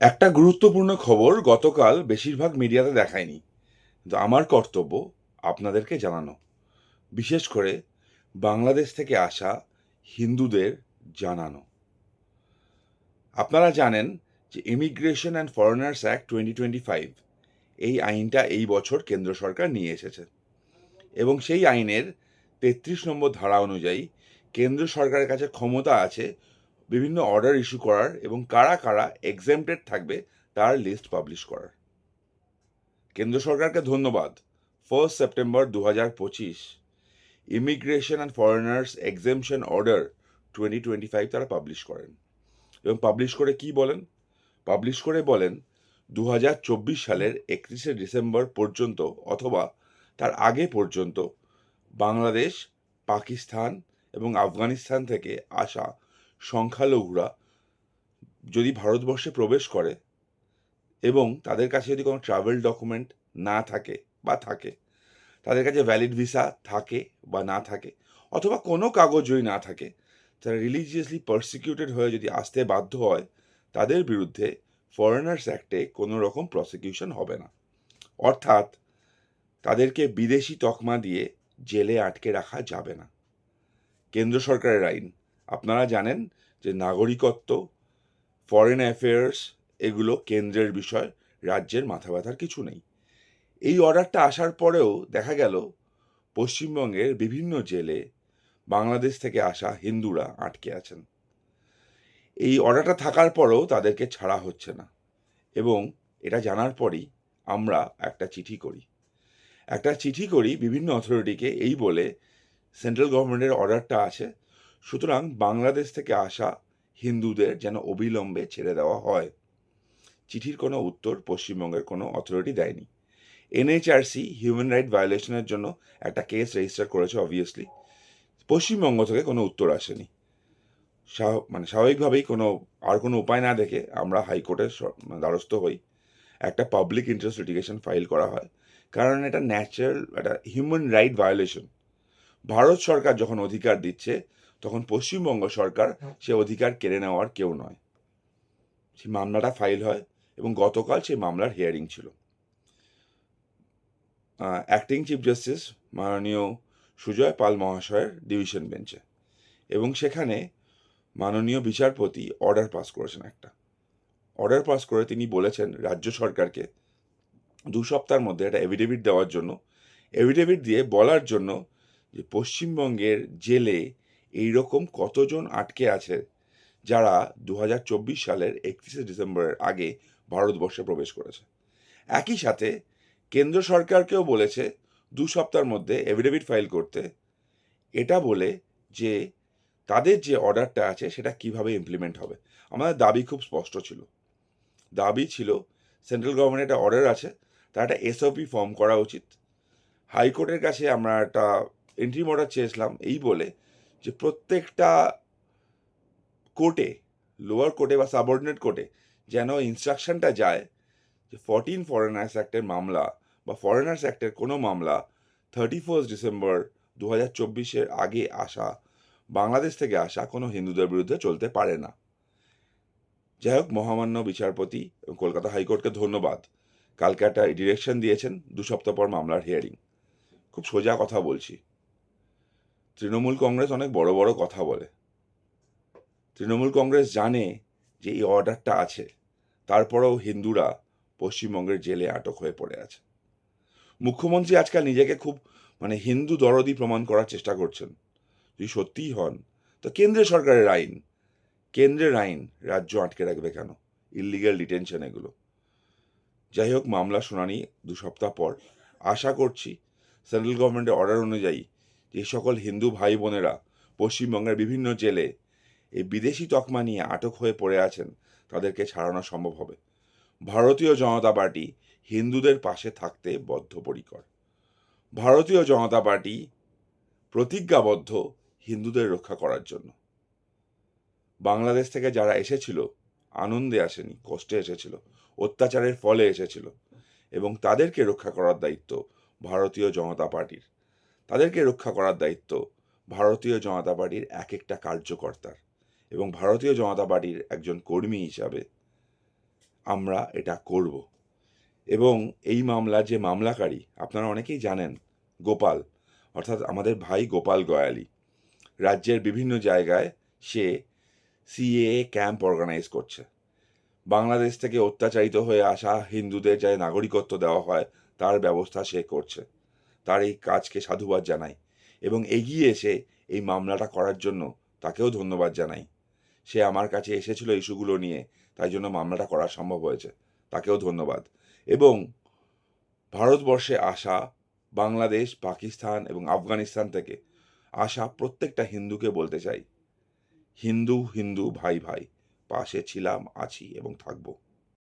একটা গুরুত্বপূর্ণ খবর গতকাল বেশিরভাগ মিডিয়াতে দেখায়নি। কিন্তু আমার কর্তব্য আপনাদেরকে জানানো। বিশেষ করে বাংলাদেশ থেকে আসা হিন্দুদের জানানো। আপনারা জানেন যে immigration and foreigners act twenty twenty five এই আইনটা এই বছর কেন্দ্র সরকার নিয়ে এসেছে। এবং সেই আইনের তেত্রিশ নম্বর ধারা অনুযায়ী কেন্দ্র সরকারের কাছে ক্ষমতা আছে বিভিন্ন অর্ডার ইস্যু করার এবং কারা কারা এক্সামটেড থাকবে তার লিস্ট পাবলিশ করার। কেন্দ্র সরকারকে ধন্যবাদ। ফার্স্ট সেপ্টেম্বর দু হাজার পঁচিশ immigration and foreigners exemption order twenty twenty five তারা পাবলিশ করেন। এবং পাবলিশ করে কি বলেন? পাবলিশ করে বলেন দু হাজার চব্বিশ সালের একত্রিশে ডিসেম্বর পর্যন্ত অথবা তার আগে পর্যন্ত বাংলাদেশ, পাকিস্তান এবং আফগানিস্তান থেকে আসা সংখ্যালঘুরা যদি ভারতবর্ষে প্রবেশ করে এবং তাদের কাছে যদি কোনো ট্রাভেল ডকুমেন্ট না থাকে বা থাকে, তাদের কাছে ভ্যালিড ভিসা থাকে বা না থাকে, অথবা কোনো কাগজ যদি না থাকে, তারা রিলিজিয়াসলি পারসিকিউটেড হয়ে যদি আসতে বাধ্য হয়, তাদের বিরুদ্ধে ফরেনার্স অ্যাক্টে কোনো রকম প্রসিকিউশন হবে না। অর্থাৎ তাদেরকে বিদেশি তকমা দিয়ে জেলে আটকে রাখা যাবে না। কেন্দ্র সরকারের আইন। আপনারা জানেন যে নাগরিকত্ব ফরেন অ্যাফেয়ার্স এগুলো কেন্দ্রের বিষয়, রাজ্যের মাথা ব্যথার কিছু নেই। এই অর্ডারটা আসার পরেও দেখা গেল পশ্চিমবঙ্গের বিভিন্ন জেলে বাংলাদেশ থেকে আসা হিন্দুরা আটকে আছেন। এই অর্ডারটা থাকার পরেও তাদেরকে ছাড়া হচ্ছে না এবং এটা জানার পরই আমরা একটা চিঠি করি। একটা চিঠি করি বিভিন্ন অথরিটিকে এই বলে, সেন্ট্রাল গভর্নমেন্টের অর্ডারটা আছে সুতরাং বাংলাদেশ থেকে আসা হিন্দুদের যেন অবিলম্বে ছেড়ে দেওয়া হয়। চিঠির কোনো উত্তর পশ্চিমবঙ্গের কোনো অথরিটি দেয়নি। এনএইচআরসি হিউম্যান রাইট ভায়োলেশনের জন্য একটা কেস রেজিস্টার করেছে অবভিয়াসলি পশ্চিমবঙ্গ থেকে কোনো উত্তর আসেনি। মানে স্বাভাবিকভাবেই কোনো, আর কোনো উপায় না দেখে আমরা হাইকোর্টের দ্বারস্থ হই। একটা পাবলিক ইন্টারেস্ট লিটিগেশন ফাইল করা হয়। কারণ এটা ন্যাচারাল একটা হিউম্যান রাইট ভায়োলেশন ভারত সরকার যখন অধিকার দিচ্ছে তখন পশ্চিমবঙ্গ সরকার সে অধিকার কেড়ে নেওয়ার কেউ নয়। সেই মামলাটা ফাইল হয় এবং গতকাল সেই মামলার হিয়ারিং ছিল। অ্যাক্টিং চিফ জাস্টিস মাননীয় সুজয় পাল মহাশয়ের ডিভিশন বেঞ্চে এবং সেখানে মাননীয় বিচারপতি অর্ডার পাস করেছেন একটা। অর্ডার পাস করে তিনি বলেছেন রাজ্য সরকারকে দু সপ্তাহের মধ্যে একটা এভিডেভিট দেওয়ার জন্য। এভিডেভিট দিয়ে বলার জন্য যে পশ্চিমবঙ্গের জেলে এই রকম কতজন আটকে আছে যারা দু হাজার চব্বিশ সালের একত্রিশে ডিসেম্বরের আগে ভারতবর্ষে প্রবেশ করেছে? একই সাথে কেন্দ্র সরকারকেও বলেছে দু সপ্তাহের মধ্যে এভিডেভিট ফাইল করতে। এটা বলে যে তাদের যে অর্ডারটা আছে সেটা কীভাবে ইমপ্লিমেন্ট হবে? আমাদের দাবি খুব স্পষ্ট ছিল। দাবি ছিল সেন্ট্রাল গভর্নমেন্টের একটা অর্ডার আছে, তার একটা এসওপি ফর্ম করা উচিত। হাইকোর্টের কাছে আমরা একটা এন্ট্রি অর্ডার চেয়েছিলাম, এই বলে যে প্রত্যেকটা কোর্টে লোয়ার কোর্টে বা সাবঅর্ডিনেট কোর্টে যেন ইনস্ট্রাকশনটা যায় যে ফরটিন ফরেনার্স অ্যাক্টের মামলা বা ফরেনার্স অ্যাক্টের কোনো মামলা থার্টি ফার্স্ট ডিসেম্বর দু হাজার চব্বিশের আগে আসা, বাংলাদেশ থেকে আসা কোনো হিন্দুদের বিরুদ্ধে চলতে পারে না। যাই হোক, মহামান্য বিচারপতি কলকাতা হাইকোর্টকে ধন্যবাদ। কালকে একটা ডিরেকশন দিয়েছেন, দু সপ্তাহ পর মামলার হিয়ারিং খুব সোজা কথা বলছি। তৃণমূল কংগ্রেস অনেক বড় বড় কথা বলে। তৃণমূল কংগ্রেস জানে যে এই অর্ডারটা আছে, তারপরেও হিন্দুরা পশ্চিমবঙ্গের জেলে আটক হয়ে পড়ে আছে। মুখ্যমন্ত্রী আজকাল নিজেকে খুব মানে হিন্দু দরদি প্রমাণ করার চেষ্টা করছেন। যদি সত্যিই হন, তো কেন্দ্রের সরকারের আইন, কেন্দ্রের আইন রাজ্য আটকে রাখবে কেন? ইলিগাল ডিটেনশন এগুলো। যাই হোক, মামলা শুনানি দু সপ্তাহ পর। আশা করছি সেন্ট্রাল গভর্নমেন্টের অর্ডার অনুযায়ী যে সকল হিন্দু ভাই বোনেরা পশ্চিমবঙ্গের বিভিন্ন জেলে এই বিদেশি তকমা নিয়ে আটক হয়ে পড়ে আছেন, তাদেরকে ছাড়ানো সম্ভব হবে। ভারতীয় জনতা পার্টি হিন্দুদের পাশে থাকতে বদ্ধপরিকর। ভারতীয় জনতা পার্টি প্রতিজ্ঞাবদ্ধ হিন্দুদের রক্ষা করার জন্য। বাংলাদেশ থেকে যারা এসেছিল, আনন্দে আসেনি, কষ্টে এসেছিল, অত্যাচারের ফলে এসেছিল এবং তাদেরকে রক্ষা করার দায়িত্ব ভারতীয় জনতা পার্টির। তাদেরকে রক্ষা করার দায়িত্ব ভারতীয় জনতা পার্টির এক একটা কার্যকর্তার এবং ভারতীয় জনতা পার্টির একজন কর্মী হিসাবে আমরা এটা করব। এবং এই মামলা যে মামলাকারী, আপনারা অনেকেই জানেন, গোপাল, অর্থাৎ আমাদের ভাই গোপাল গয়ালি, রাজ্যের বিভিন্ন জায়গায় সে সিএএ ক্যাম্প অর্গানাইজ করছে। বাংলাদেশ থেকে অত্যাচারিত হয়ে আসা হিন্দুদের যে নাগরিকত্ব দেওয়া হয়, তার ব্যবস্থা সে করছে। তার এই কাজকে সাধুবাদ জানাই এবং এগিয়ে এসে এই মামলাটা করার জন্য তাকেও ধন্যবাদ জানাই। সে আমার কাছে এসেছিল ইস্যুগুলো নিয়ে, তাই জন্য মামলাটা করা সম্ভব হয়েছে। তাকেও ধন্যবাদ। এবং ভারতবর্ষে আসা, বাংলাদেশ, পাকিস্তান এবং আফগানিস্তান থেকে আসা প্রত্যেকটা হিন্দুকে বলতে চাই। হিন্দু হিন্দু, ভাই ভাই, পাশে ছিলাম, আছি এবং থাকব।